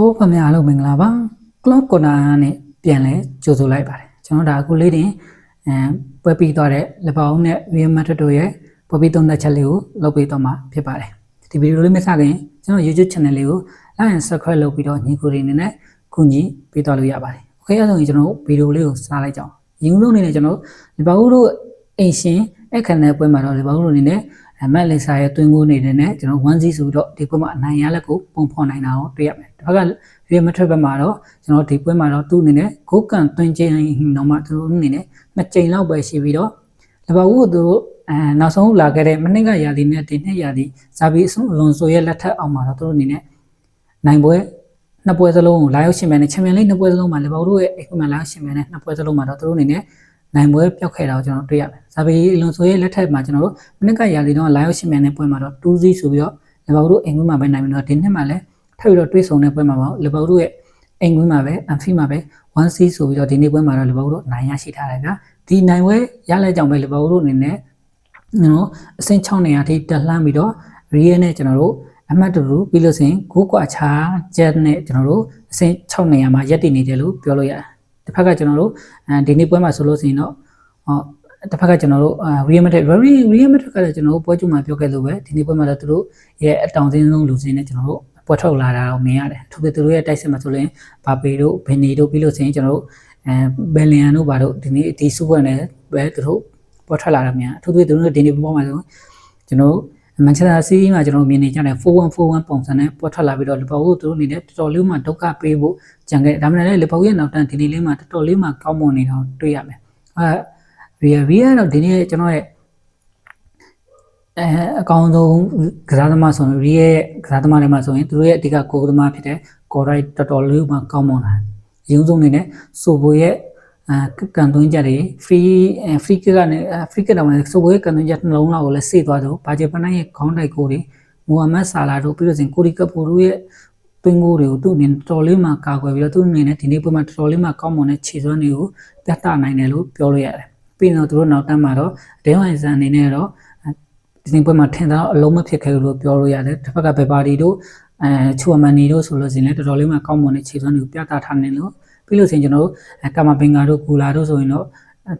ဖိုးဖမအားလုံးမင်္ဂလာပါ clock corner နဲ့ပြန်လဲကြိုဆိုလိုက်ပါတယ်ကျွန်တော်ဒါအခုလေးတင်အဲပွဲပြီးသွားတဲ့လက်ပေါင်းနဲ့ real method တို့ရဲ့ပွဲပြီးသုံးသက်ချက်လေးကိုလုပ်ပေးတော့မှာဖြစ်ပါတယ်ဒီဗီဒီယိုလေးမစခင်ကျွန်တော် YouTube channel လေးကို like and subscribe လုပ်ပြီးတော့ညီကိုတွေအနေနဲ့ကူညီပေးသွားလို့ရပါတယ် okay အဲ့ဒါဆိုရင်ကျွန်တော်ဗီဒီယိုလေးကိုစလိုက်ကြအောင်ညီဦးတို့အနေနဲ့ကျွန်တော်လက်ပေါင်းတို့အိမ်ရှင်အခမ်းအနားပွဲမှာတော့လက်ပေါင်းတို့အနေနဲ့ အမက်လက်စာရဲ့တွင်းကိုနေတဲ့နဲ့ကျွန်တော် 1C ဆိုပြီးတော့ဒီပွဲမှာအနိုင်ရလက်ကိုပုံဖော်နိုင်တာကိုတွေ့ရမယ်။တစ်ဖက်က Real Madrid ဘက်မှာတော့ကျွန်တော်ဒီပွဲမှာတော့သူ့အနေနဲ့ဂိုးကန်တွင်းချင်းတော့မှသူတို့အနေနဲ့နှစ်ကြိမ်လောက်ပဲရှိပြီးတော့လဘဝူသူတို့အဲနောက်ဆုံးလာခဲ့တဲ့မနစ်ကရာသီနဲ့ဒီနှစ်ရာသီဇာဘီအစွန်လွန်ဆိုရဲ့လက်ထက်အောင်မှာတော့သူတို့အနေနဲ့နိုင်ပွဲနှစ်ပွဲစလုံးကိုလာရောက်ရှင်မြန်နဲ့ချန်ပီယံလိနှစ်ပွဲစလုံးမှာလဘဝူရဲ့အိမ်မှာလာရောက်ရှင်မြန်နဲ့နှစ်ပွဲစလုံးမှာတော့သူတို့အနေနဲ့ နိုင်ပွဲပျောက်ခဲ့တာကိုကျွန်တော်တွေ့ရမယ်။ဇာဘီလွန်ဆိုရဲ့လက်ထက်မှာကျွန်တော်တို့မနစ်ကရာသီတော့လာရောက်ရှင်မြန်တဲ့ပွဲမှာတော့2-0ဆိုပြီးတော့လဘဝူအိမ်မှာပဲနိုင်ပြီးတော့ဒီနှစ်မှာလည်းထပ်ပြီးတော့တွေးဆုံတဲ့ပွဲမှာပေါ့လဘဝူရဲ့အိမ်ကွင်းမှာပဲအန်ဖီမှာပဲ 1C ဆိုပြီးတော့ဒီနေ့ပွဲမှာတော့လဘဝူတို့နိုင်ရရှိထားတယ်ဗျာဒီနိုင်ပွဲရလိုက်ကြောင်ပဲလဘဝူတို့အနေနဲ့နော်အဆင့်6နေရာထိတက်လှမ်းပြီးတော့ရီးရဲနဲ့ကျွန်တော်တို့အမှတ်တူပြီးလို့ဆိုရင်ကိုကွာချာချက်နဲ့ကျွန်တော်တို့အဆင့်6နေရာမှာရက်တည်နေတယ်လို့ပြောလို့ရတယ် တစ်ဖက်ကကျွန်တော်တို့အဲဒီနေ့ပွဲမှာဆိုလို့ဆိုရင်တော့ဟောတစ်ဖက်ကကျွန်တော်တို့ real madrid very real madrid ကလည်းကျွန်တော်တို့ပွဲကြုံမှာပြောခဲ့လို့ပဲဒီနေ့ပွဲမှာတော့သူတို့ရဲ့အတောင်စင်းဆုံးလူစင်းနဲ့ကျွန်တော်တို့ပွဲထုတ်လာတာကိုမြင်ရတယ်။ထို့ပြင်သူတို့ရဲ့တိုက်စစ်မှာဆိုရင်ဘာပေတို့ဘင်နီတို့ပြီးလို့ဆိုရင်ကျွန်တော်တို့အဲဘယ်လီယန်တို့ဘာတို့ဒီနေ့ဒီစုပွဲနဲ့ပဲသူတို့ပွဲထွက်လာတာမြင်အထူးသဖြင့်သူတို့ဒီနေ့ပွဲမှာဆိုကျွန်တော် မန်ချက်စတာစီးတီးမှာကျွန်တော်မြင်နေကြတယ်4141ပုံစံနဲ့ပွဲထွက်လာပြီးတော့လီဗာပူးသူတို့အနေနဲ့တော်တော်လေးမှဒုက္ခပေးဖို့ကြံခဲ့ဒါမှမဟုတ်လည်းလီဗာပူးရဲ့နောက်တန်းဒီနေ့လေးမှာတော်တော်လေးမှကောင်းမွန်နေတော့တွေ့ရမယ်အဲရီယာရီယာတော့ဒီနေ့ကျွန်တော်ရဲ့အဲအကောင်းဆုံးကစားသမားဆိုရင်ရီရဲ့ကစားသမားတွေမှာဆိုရင်သူတို့ရဲ့အဓိကကိုယ်သမားဖြစ်တဲ့ကော်ရိုက်တော်တော်လေးမှကောင်းမွန်လာရုံးစုံနေနဲ့ဆိုဘိုရဲ့အဲ ကန်သွင်းကြတယ် free free kick ကနေ free kick တော့မှဆိုဘိုရဲ့ကန်သွင်းချက်နှလုံးလောက်ကိုလည်းစေ့သွားတော့ဘာဂျပန်ရဲ့ခေါင်းတိုက်ကိုတွေမိုဟာမက်ဆာလာတို့ပြီးတော့စင်ကိုရီကပိုတို့ရဲ့တွင်းကိုတွေကိုသူ့အနေနဲ့တော်တော်လေးမှကာကွယ်ပြီးတော့သူ့အနေနဲ့ဒီနေ့ပွဲမှာတော်တော်လေးမှကောင်းမွန်တဲ့ခြေစွမ်းတွေကိုပြသနိုင်တယ်လို့ပြောလို့ရတယ်ပြီးတော့သူတို့နောက်တန်းမှာတော့ဒဲဝိုင်ဆန်အနေနဲ့တော့ဒီနေ့ပွဲမှာထင်သာအလုံးမဖြစ်ခဲ့လို့ပြောလို့ရတယ်တစ်ဖက်ကဘယ်ပါတီတို့အဲချူအမန်နီတို့ဆိုလို့ရှိရင်လည်းတော်တော်လေးမှကောင်းမွန်တဲ့ခြေစွမ်းတွေကိုပြသထားနေလို့ ပြီးလို့ရှိရင်ကျွန်တော်တို့ကာမဘင်္ဂါတို့ကူလာတို့ဆိုရင်တော့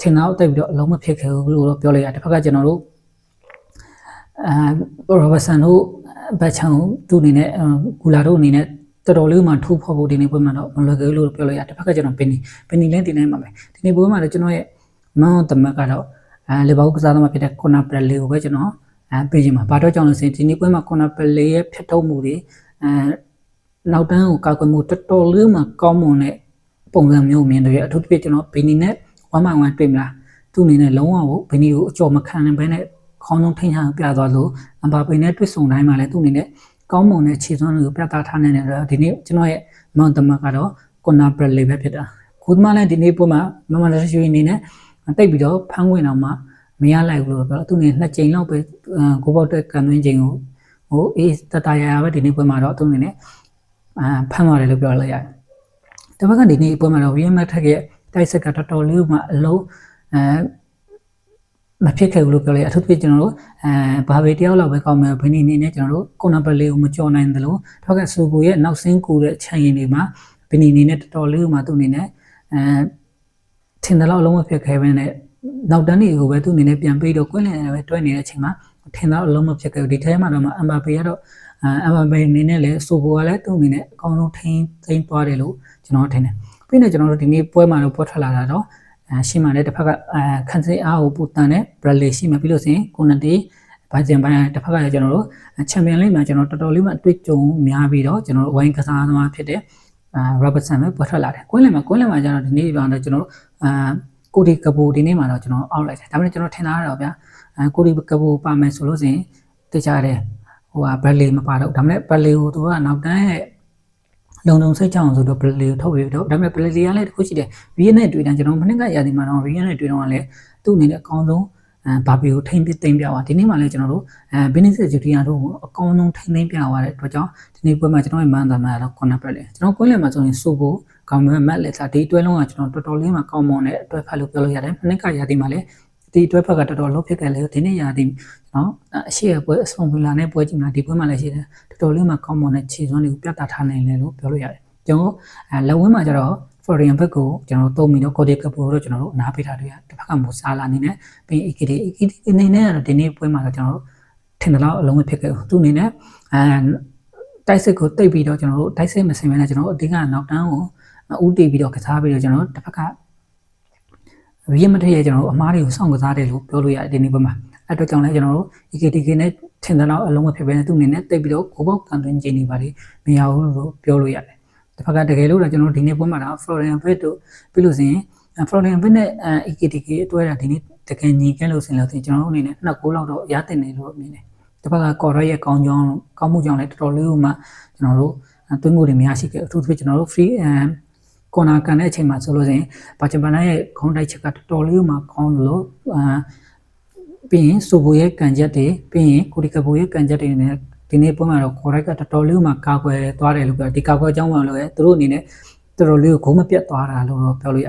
ထင်သာအတိုက်ပြီးတော့အလုံးမဖြစ်ခဲ့ဘူးလို့ပြောလို့ရတယ်တစ်ဖက်ကကျွန်တော်တို့အဲရောဘတ်ဆန်တို့ဘတ်ချန်သူ့အနေနဲ့ကူလာတို့အနေနဲ့တော်တော်လေးမှထိုးဖော်ဖို့ဒီနေ့ပွဲမှာတော့မလွယ်ဘူးလို့ပြောလို့ရတယ်တစ်ဖက်ကကျွန်တော်ပင်နီပင်နီလည်းဒီနေ့မှာပဲဒီနေ့ပွဲမှာတော့ကျွန်တော်ရဲ့မောင်တမက်ကတော့အဲလေဘောက်ကစားသမားဖြစ်တဲ့ကွန်နာပရလေးကိုပဲကျွန်တော်အဲပေးခြင်းမှာဘာတော့ကြောင့်လဲဆိုရင်ဒီနေ့ပွဲမှာကွန်နာပရလေးရဲ့ဖြစ်ထုတ်မှုတွေအဲနောက်တန်းကိုကောက်ကွယ်မှုတော်တော်လေးမှကောင်းမွန်တဲ့ ပုံစံမျိုးမြင်တယ်အထူးသဖြင့်ကျွန်တော်ဘီနီနဲ့ဝမ်းမဝမ်းတွေ့မလားသူ့အနေနဲ့လုံးဝဘီနီကိုအကျော်မခံနိုင်ဘဲနဲ့ခေါင်းဆုံးထိန်းချပြသွားလို့အမ်ဘာပေနဲ့တွေ့ဆုံတိုင်းမှာလည်းသူ့အနေနဲ့ကောင်းမွန်တဲ့ခြေစွမ်းတွေကိုပြသထားနိုင်တယ်ဆိုတော့ဒီနေ့ကျွန်တော်ရဲ့မောင်တမကတော့ကွန်နာပရလေးပဲဖြစ်တာခုမှလည်းဒီနေ့ပွဲမှာမမလက်ရှိအနေနဲ့တိတ်ပြီးတော့ဖမ်းဝင်အောင်မှမရလိုက်ဘူးလို့ပြောသူနေနှစ်ကြိမ်လောက်ပဲကိုပေါက်တဲ့ကန်သွင်းချိန်ကိုဟိုအေးတတရာပဲဒီနေ့ပွဲမှာတော့သူနေနဲ့အာဖမ်းသွားတယ်လို့ပြောလိုက်ရတယ်။ တပတ်ကဒီနေ့ပွဲမှာတော့ Real Madrid ရဲ့တိုက်ဆက်ကတော်တော်လေးမှအလုံးအဲမဖြစ်ခဲ့ဘူးလို့ပြောလိုက်အထူးသဖြင့်ကျွန်တော်တို့အဲဘာဘေတယောက်လောက်ပဲကောင်းမယ်ဘင်းနေနေနဲ့ကျွန်တော်တို့ကိုနံပါတ်လေးကိုမကြော်နိုင်တယ်လို့ထောက်ကဆူကိုရဲ့နောက်ဆင်းကူတဲ့ခြံရင်တွေမှာဘင်းနေနေနဲ့တော်တော်လေးမှသူ့အနေနဲ့အဲထင်တယ်လို့အလုံးမဖြစ်ခဲ့ဘဲနဲ့နောက်တန်းတွေကိုပဲသူအနေနဲ့ပြန်ပြီးတော့ကွင်းလည်နဲ့ပဲတွဲနေတဲ့အချိန်မှာထင်တော့အလုံးမဖြစ်ခဲ့ဘူးဒီထဲမှာတော့အမ်ဘာပေကတော့အမ်ဘာပေအနေနဲ့လည်းဆိုဘောကလည်းသူ့အနေနဲ့အကောင်းဆုံးထိန်းသိမ်းသွားတယ်လို့ ကျွန်တော်ထင်တယ်ပြီးတော့ကျွန်တော်တို့ဒီနေ့ပွဲမှာတော့ပွဲထွက်လာတာတော့အဲရှင်းမှလည်းတစ်ဖက်ကအဲခန်းစိအားကိုပူတန်တဲ့ဘရလီရှိမှပြီးလို့ဆိုရင်ကိုနတီဘိုင်ဂျန်ဘိုင်တစ်ဖက်ကလည်းကျွန်တော်တို့ချန်ပီယံလိမှာကျွန်တော်တော်တော်လေးမှအတွေ့အကြုံများပြီးတော့ကျွန်တော်တို့ဝိုင်းကစားသမားဖြစ်တဲ့အာရောဘတ်ဆန်ပဲပွဲထွက်လာတယ်ကွင်းလည်မှာကွင်းလည်မှာကျတော့ဒီနေ့ပြောတော့ကျွန်တော်တို့အာကိုဒီကပူဒီနေ့မှာတော့ကျွန်တော်အောက်လိုက်တယ်ဒါပေမဲ့ကျွန်တော်ထင်တာတော့ဗျာအဲကိုဒီကပူပါမယ်ဆိုလို့ဆိုရင်သိကြတယ်ဟိုဟာဘရလီမပါတော့ဒါပေမဲ့ဘရလီကိုသူကနောက်တန်းရဲ့ လုံလုံစိတ်ချအောင်ဆိုတော့ဘရလီကိုထုတ်ပြီးတော့ဒါပေမဲ့ဘရလီကလည်းတခုရှိတယ်ဗီယက်နဲ့တွေ့တယ်ကျွန်တော်မနေ့ကရာသီမှာတော့ဗီယက်နဲ့တွေ့တော့လည်းသူ့အနေနဲ့အကောင်းဆုံးအဲဘာပီကိုထိမ့်သိမ့်ပြသွားဒီနေ့မှလည်းကျွန်တော်တို့အဲဘီနစ်ဂျူတီယာတို့ကိုအကောင်းဆုံးထိမ့်သိမ့်ပြသွားတဲ့အတွက်ကြောင့်ဒီနေ့ပွဲမှာကျွန်တော်ရဲ့မန်သာမှာတော့ကွန်နပ်ပရက်လေကျွန်တော်ကွင်းလည်မှာဆိုရင်ဆိုဖို့ကောင်းမဲ့မက်လက်စာဒီအတွဲလုံးကကျွန်တော်တော်တော်လေးမှကောင်းမွန်တဲ့အတွက်ဖတ်လို့ပြောလို့ရတယ်မနေ့ကရာသီမှာလည်း ဒီအတွက်ဖက်ကတော်တော်လုံးဖြစ်ခဲ့လေဒီနေ့ရာသီနော်အရှိရပွဲအဆုံးဗလာနဲ့ပွဲကြည့်မှာဒီပွဲမှာလည်းရှိတယ်တော်တော်လေးမှကောင်းမွန်တဲ့ခြေစွမ်းတွေကိုပြသထားနိုင်တယ်လို့ပြောလို့ရတယ်ကျွန်တော်အဲလက်ဝင်းမှာကျတော့ Florian ဘက်ကိုကျွန်တော်တုံးပြီးတော့ Cody Capo တို့ကျွန်တော်တို့အနားပေးထားတယ်တစ်ဖက်ကမူဆာလာအနေနဲ့ပြီး EKD EKD အနေနဲ့ကတော့ဒီနေ့ပွဲမှာတော့ကျွန်တော်တို့ထင်တယ်လို့အလုံးမဖြစ်ခဲ့ဘူးသူအနေနဲ့အဲတိုက်စစ်ကိုတိတ်ပြီးတော့ကျွန်တော်တို့တိုက်စစ်မစင်မဲနဲ့ကျွန်တော်တို့အဓိကနောက်တန်းကိုဦးတည်ပြီးတော့ကစားပြီးတော့ကျွန်တော်တို့တစ်ဖက်က ရင်းမထည့်ရကျွန်တော်တို့အမားတွေကိုစောင့်ကစားတယ်လို့ပြောလို့ရတယ်ဒီနေ့ပွဲမှာအဲ့အတွက်ကြောင့်လည်းကျွန်တော်တို့ EKTK နဲ့ထင်တယ်လို့အလုံးမဖြစ်ပဲနဲ့သူ့အနေနဲ့တိတ်ပြီးတော့ကိုပေါက်ကန်တွင်ကျင်းနေပါလိမရဘူးလို့ပြောလို့ရတယ်တစ်ဖက်ကတကယ်လို့တော့ကျွန်တော်တို့ဒီနေ့ပွဲမှာတော့ Florian Pitt တို့ပြီးလို့ဆိုရင် Florian Pitt နဲ့ EKTK အတွဲတာဒီနေ့တကယ်ညီကဲလို့ဆိုရင်လည်းကျွန်တော်တို့အနေနဲ့နှစ်ကိုးလောက်တော့ရတင်နေလို့မြင်တယ်တစ်ဖက်ကကော်ရရဲ့ကောင်းကြောင်းကောင်းမှုကြောင့်လည်းတော်တော်လေးကိုမှကျွန်တော်တို့သွင်းမှုတွေများရှိခဲ့အထူးသဖြင့်ကျွန်တော်တို့ free ကွန်နာကန်တဲ့အချိန်မှာဆိုလို့ရှိရင်ဘာချန်ပန်ရဲ့ခေါင်းတိုက်ချက်ကတော်တော်လေးမှကောင်းလို့အာပြီးရင်စူဘူရဲ့ကန်ချက်တွေပြီးရင်ကိုရီကဘူရဲ့ကန်ချက်တွေနဲ့ဒီနေ့ပုံမှာတော့ခေါ်ရိုက်ကတော်တော်လေးမှကာကွယ်သွားတယ်လို့ပြောဒီကာကွယ်အကြောင်းဝင်လို့ရသူတို့အနေနဲ့တော်တော်လေးကိုဂုံးမပြတ်သွားတာလို့ပြောလို့ရ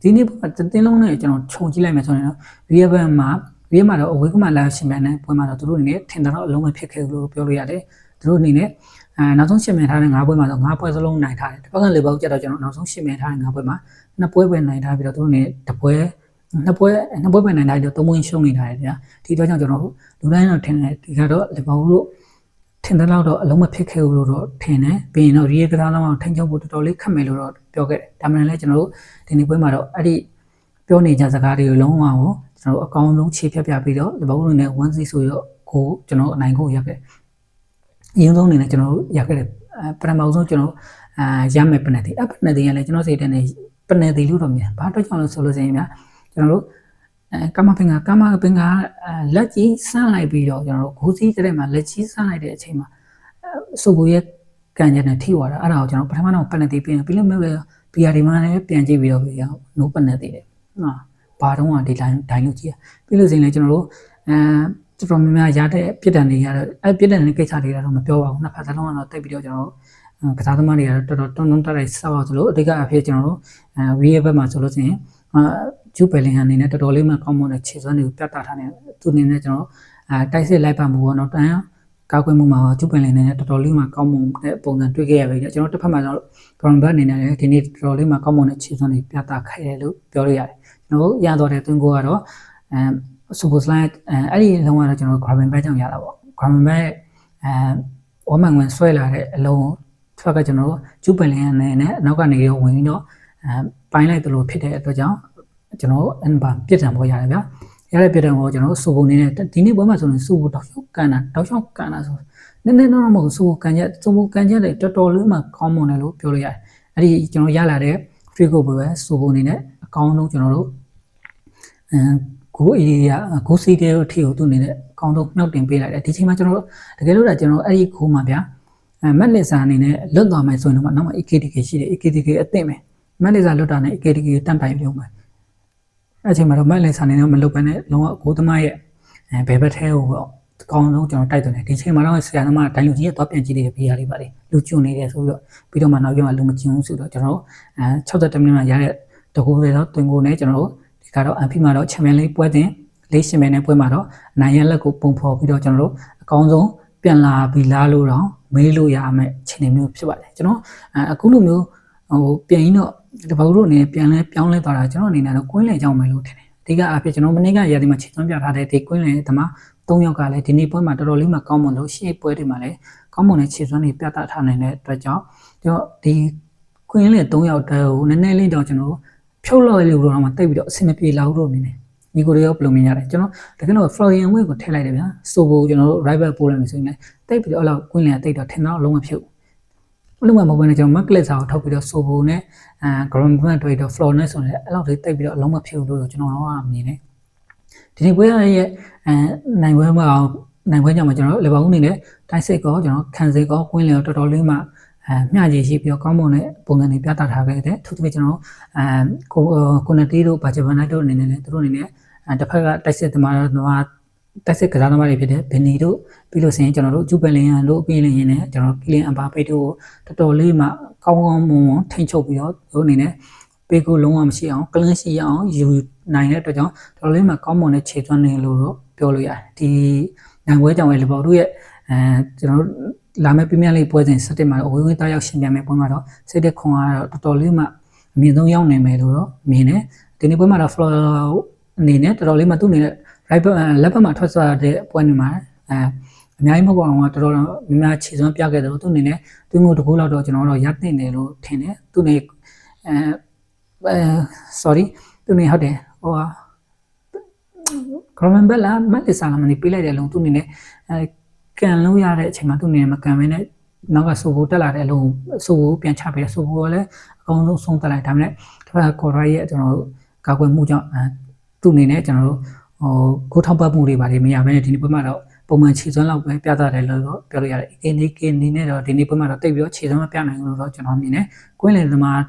ဒီနေ့ပုံမှာတင်းလုံးနဲ့ကျွန်တော်ခြုံကြည့်လိုက်မယ်ဆိုရင်တော့ real ban မှာ real မှာတော့အဝေးကမှလာရှင်မြန်တဲ့ပွဲမှာတော့သူတို့အနေနဲ့ထင်တယ်တော့အလုံးမဖြစ်ခဲ့ဘူးလို့ပြောလို့ရတယ်သူတို့အနေနဲ့ အဲနောက်ဆုံးရှင်းမြန်ထားတဲ့၅ပွဲမှာတော့၅ပွဲစလုံးနိုင်ထားတယ်တစ်ပတ်ကလေဘောက်ကြတော့ကျွန်တော်နောက်ဆုံးရှင်းမြန်ထားတဲ့၅ပွဲမှာနှစ်ပွဲပဲနိုင်ထားပြီးတော့သူတို့နေတစ်ပွဲနှစ်ပွဲနှစ်ပွဲပဲနိုင်ထားပြီးတော့သုံးပွဲရှုံးနေထားတယ်ဗျာဒီတော့ကြောင့်ကျွန်တော်လူတိုင်းတော့ထင်တယ်ဒီကတော့လေဘောက်တို့ထင်တယ်လို့တော့အလုံးမဖြစ်ခဲ့ဘူးလို့တော့ထင်တယ်ပြီးရင်တော့ရီးကစားလုံးအောင်ထိန်းချုပ်ဖို့တော်တော်လေးခက်မယ်လို့တော့ပြောခဲ့တယ်ဒါမှမဟုတ်လည်းကျွန်တော်တို့ဒီနေ့ပွဲမှာတော့အဲ့ဒီပြောနေကြစကားတွေကိုလုံးဝကိုကျွန်တော်တို့အကောင်းဆုံးခြေဖြတ်ပြပြီးတော့လေဘောက်တို့နဲ့1 0ဆိုရောကိုကျွန်တော်အနိုင်ကိုရက်ခဲ့ အရင်ဆုံးအနေနဲ့ကျွန်တော်တို့ရခဲ့တဲ့ပထမဆုံးကျွန်တော်အာရမယ်ပနတီအပနတီကလည်းကျွန်တော်စိတ်ထဲနဲ့ပနတီလို့တော့မြင်ဘာတော့ကြောင့်လဲဆိုလို့ရှိရင်ဗျာကျွန်တော်တို့အဲကမ္မပင်ကကမ္မပင်ကလက်ကြီးဆန်းလိုက်ပြီးတော့ကျွန်တော်တို့ဂိုးစည်းတဲ့မှာလက်ကြီးဆန်းလိုက်တဲ့အချိန်မှာစုပ်ကိုရဲ့ကန်ချက်နဲ့ထိသွားတာအဲ့ဒါကိုကျွန်တော်ပထမတော့ပနတီပြင်ပြီးလို့မျိုးပဲ PR မှာလည်းပြန်ကြည့်ပြီးတော့ပြီးအောင် no ပနတီတယ်နော်ဘာတော့ကဒီ line ဒိုင်းလို့ကြည့်ပြီးလို့ရှိရင်လည်းကျွန်တော်တို့အဲ တော်တော်များများရတဲ့ပြစ်ဒဏ်တွေရတော့အဲပြစ်ဒဏ်တွေကိစ္စတွေကတော့မပြောပါဘူးနှစ်ဖက်စလုံးကတော့တိတ်ပြီးတော့ကျွန်တော်တို့ကစားသမားတွေကတော့တော်တော်တွန်းတွန်းတက်တက်ဆောက်အောင်ဆိုလို့အဓိကအဖြစ်ကျွန်တော်တို့အဲ VA ဘက်မှာဆိုလို့ရှိရင်ဂျူပယ်လင်ဟန်အနေနဲ့တော်တော်လေးမှကောင်းမွန်တဲ့ခြေစွမ်းတွေကိုပြတ်တာထားနေသူအနေနဲ့ကျွန်တော်အဲတိုက်စစ်လိုက်ပါမှုပေါ့နော်တန်းကောက်ကွင်းမှုမှာဂျူပယ်လင်နဲ့တော်တော်လေးမှကောင်းမွန်တဲ့ပုံစံတွေ့ခဲ့ရပြီကျွန်တော်တစ်ဖက်မှာကျွန်တော် ground back အနေနဲ့လည်းဒီနေ့တော်တော်လေးမှကောင်းမွန်တဲ့ခြေစွမ်းတွေပြတ်တာခဲ့တယ်လို့ပြောလို့ရတယ်ကျွန်တော်ရသွားတဲ့သွင်းကိုကတော့အဲ super slide အဲ့ဒီလုံးကတော့ကျွန်တော် grabbing back ကြောင့်ရတာပေါ့ grabbing back အဲဝမန်ဝင်ဆွဲလာတဲ့အလုံးထွက်ကကျွန်တော်တို့ကျူပင်လင်းနဲ့နဲ့အနောက်ကနေရောဝင်ပြီးတော့အဲပိုင်းလိုက်တယ်လို့ဖြစ်တဲ့အတွက်ကြောင့်ကျွန်တော်အန်ဘာပြစ်ဒဏ်ပေါ်ရတယ်ဗျာရတဲ့ပြစ်ဒဏ်ကိုကျွန်တော်တို့စူပုံနေနဲ့ဒီနေ့ပွဲမှာဆိုရင်စူပုံတောက်လျှောက်ကန်တာတောက်လျှောက်ကန်တာဆိုနည်းနည်းတော့မဟုတ်စူပုံကန်ချက်စူပုံကန်ချက်တွေတော်တော်လေးမှကောင်းမွန်တယ်လို့ပြောလို့ရတယ်အဲ့ဒီကျွန်တော်ရလာတဲ့ free go ပဲစူပုံနေနဲ့အကောင်းဆုံးကျွန်တော်တို့အဲ ကိုအေရီယာကိုစီတဲတို့ထီကိုသူ့အနေနဲ့အကောင်းဆုံးနှောက်တင်ပေးလိုက်တယ်ဒီချိန်မှာကျွန်တော်တို့တကယ်လို့ဒါကျွန်တော်အဲ့ဒီခိုးမှာဗျာအဲမက်လက်စာအနေနဲ့လွတ်သွားမယ်ဆိုရင်တော့နောက်မှ AKDK ရှိတယ် AKDK အသင့်မယ်မက်လက်စာလွတ်တာနဲ့ AKDK တန့်ပိုင်ပြုံးမယ်အဲ့ချိန်မှာတော့မက်လက်စာအနေနဲ့မလွတ်ဘဲနဲ့လုံးဝကိုသမားရဲ့အဲဘယ်ဘက်ထဲကိုပေါ့အကောင်းဆုံးကျွန်တော်တိုက်သွင်းတယ်ဒီချိန်မှာတော့ဆရာသမားဒိုင်လူကြီးရဲ့သွားပြန်ကြည့်တဲ့ဘေးရလေးပါလေလူကျွနေတယ်ဆိုပြီးတော့ပြီးတော့မှနောက်ပြန်လူမကျင်ဘူးဆိုတော့ကျွန်တော်အဲ60မိနစ်မှရတဲ့တကူတွေတော့တွင်ကိုနဲ့ကျွန်တော်တို့ ဒီကတော့အန်ဖီမှာတော့ချန်ပီယံလိပွဲတင်လေးရှင်မဲနဲ့ပွဲမှာတော့နိုင်ရလက်ကိုပုံဖော်ပြီးတော့ကျွန်တော်တို့အကောင်းဆုံးပြန်လာပြီလားလို့တော့မေးလို့ရမယ့်အခြေအနေမျိုးဖြစ်ပါတယ်ကျွန်တော်အခုလိုမျိုးဟိုပြန်ရင်တော့တပားတို့အနေနဲ့ပြန်လဲပြောင်းလဲသွားတာကျွန်တော်အနေနဲ့တော့ကွင်းလည်ကြောင်းမယ်လို့ထင်တယ်အဓိကအဖြစ်ကျွန်တော်မနေ့ကရာသီမှာခြေသွင်းပြထားတဲ့ဒီကွင်းလည်သမား၃ယောက်ကလည်းဒီနေ့ပွဲမှာတော်တော်လေးမှကောင်းမွန်လို့ရှေ့ပွဲတွေမှာလည်းကောင်းမွန်တဲ့ခြေသွင်းတွေပြသထားနိုင်တဲ့အတွက်ကြောင့်ကျွန်တော်ဒီကွင်းလည်၃ယောက်တည်းကိုနည်းနည်းလေးတော့ကျွန်တော် ဖြုတ်လို့လို့တော့မှတိတ်ပြီးတော့အဆင်မပြေလောက်တော့မြင်တယ်ညီကိုတွေရောဘယ်လိုမြင်ကြလဲကျွန်တော်တကယ်တော့ Florian Way ကိုထည့်လိုက်တယ်ဗျာဆိုဘိုကျွန်တော်တို့ rival ပို့လိုက်မယ်ဆိုရင်လည်းတိတ်ပြီးတော့အဲ့လောက်ကွင်းလည်တိတ်တော့ထင်တော့လုံးဝဖြုတ်ဘလို့မှမဟုတ်ဘဲနဲ့ကျွန်တော် market စာကိုထုတ်ပြီးတော့ဆိုဘိုနဲ့အဲ ground movement တွေတော့ floor နဲ့ဆိုရင်အဲ့လောက်လေးတိတ်ပြီးတော့အလုံးမဖြုတ်လို့ကျွန်တော်တော့မြင်တယ်ဒီနေ့ပွဲရဲ့အဲနိုင်ပွဲမှာနိုင်ပွဲကြောင့်ကျွန်တော်တို့လေဘာဦးအနေနဲ့တိုက်စစ်ကောကျွန်တော်ခံစစ်ကောကွင်းလည်တော်တော်လေးမှ အဲမျှကြီးရှိပြီးတော့ကောင်းမွန်တဲ့ပုံစံတွေပြသထားခဲ့တဲ့သူတို့ကျွန်တော်အဲကိုကိုနတီတို့ဘာဂျပန်နိုင်တို့အနေနဲ့လည်းသူတို့အနေနဲ့တစ်ဖက်ကတိုက်စစ်သမားသမားတိုက်စစ်ကစားသမားတွေဖြစ်တဲ့ဘင်နီတို့ပြီးလို့ဆိုရင်ကျွန်တော်တို့ဂျူပလင်ယန်တို့ပြီးလင်ရင်လည်းကျွန်တော်ကီလင်အမ်ဘာပေတို့တော်တော်လေးမှကောင်းကောင်းမွန်မွန်ထိန်းချုပ်ပြီးတော့သူအနေနဲ့ပေကိုလုံးဝမရှိအောင်ကလန်းရှိအောင်ယူနိုင်တဲ့အတွက်ကြောင့်တော်တော်လေးမှကောင်းမွန်တဲ့ခြေသွမ်းနေလို့တော့ပြောလို့ရတယ်ဒီနိုင်ပွဲကြောင့်လေဘော်တို့ရဲ့အဲကျွန်တော်တို့ လာမယ့်ပြင်းပြလေးပွဲစဉ်17မှာတော့အဝေးဝေးတားရောက်ရှင်ပြမယ်ပွဲမှာတော့စိတ်သက်ခွန်အားတော့တော်တော်လေးမှအမြင့်ဆုံးရောက်နေမယ်လို့တော့မြင်တယ်ဒီနေ့ပွဲမှာတော့ floor အနေနဲ့တော်တော်လေးမှသူ့အနေနဲ့ right back လက်ဘက်မှာထွက်သွားတဲ့ပွဲတွေမှာအဲအများကြီးမဟုတ်ပါဘူးတော်တော်များများခြေစွမ်းပြခဲ့တယ်လို့သူအနေနဲ့သူ့မျိုးတစ်ခုလောက်တော့ကျွန်တော်တို့ရတင်တယ်လို့ထင်တယ်သူနေအဲအဲ sorry သူနေဟုတ်တယ်ဟိုဟာဂရမန်ဘက်လာမက်လီဆာလာမနီပေးလိုက်တယ်လုံးသူအနေနဲ့အဲ ကန်လို့ရတဲ့အချိန်မှာသူအနေနဲ့မကန်မင်းနဲ့နောက်ကဆိုဖို့တက်လာတဲ့အလုံးဆိုဖို့ပြန်ချပေးတယ်ဆိုဖို့ကလည်းအကောင်းဆုံးဆုံးတက်လိုက်ဒါပေမဲ့တစ်ဖက်ကကော်ရိုက်ရဲ့ကျွန်တော်တို့ကာကွယ်မှုကြောင့်အဲသူအနေနဲ့ကျွန်တော်တို့ဟိုကိုထောက်ပတ်မှုတွေပါတယ်မရဘဲနဲ့ဒီနေ့ပွဲမှာတော့ပုံမှန်ခြေစွမ်းလောက်ပဲပြသတယ်လို့တော့ပြောလို့ရတယ်အင်းဒီကင်းနေနဲ့တော့ဒီနေ့ပွဲမှာတော့တိတ်ပြီးတော့ခြေစွမ်းမပြနိုင်ဘူးလို့တော့ကျွန်တော်မြင်တယ်ကွင်းလေသမား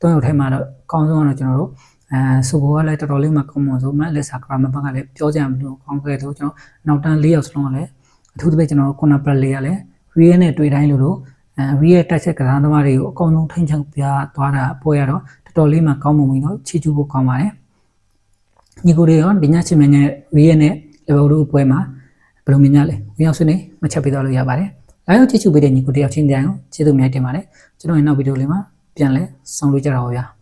တုံးရုပ်ထဲမှာတော့အကောင်းဆုံးကတော့ကျွန်တော်တို့အဲဆိုဘောကလည်းတော်တော်လေးမှကောင်းမွန်ဆိုမှလက်စာကရာမဘက်ကလည်းပြောကြမလို့ကောင်းခဲ့တယ်ကျွန်တော်နောက်တန်း၄ယောက်စလုံးကလည်း အထူးသဖြင့်ကျွန်တော်ခုနပလေးကလည်း real နဲ့တွေ့တိုင်းလို့လို့အဲ real တိုက်ချက်ကစားသမားတွေကိုအကောင်းဆုံးထိန်းချုပ်ပြသွားတာပွဲရတော့တော်တော်လေးမှကောင်းမွန်ပြီးတော့ချီကျူးဖို့ကောင်းပါတယ်ညီကိုတွေရောဒီညချင်မင်းနဲ့ real နဲ့ level 2ပွဲမှာဘယ်လိုမြင်ကြလဲဝင်ရောက်ဆွေးနွေးမှတ်ချက်ပေးသွားလို့ရပါတယ်လာရောက်ကြည့်ချူပေးတဲ့ညီကိုတယောက်ချင်းကြိုင်ကိုကျေးဇူးများတင်ပါတယ်ကျွန်တော်ရဲ့နောက်ဗီဒီယိုလေးမှာပြန်လဲဆောင်လို့ကြတာပါဗျာ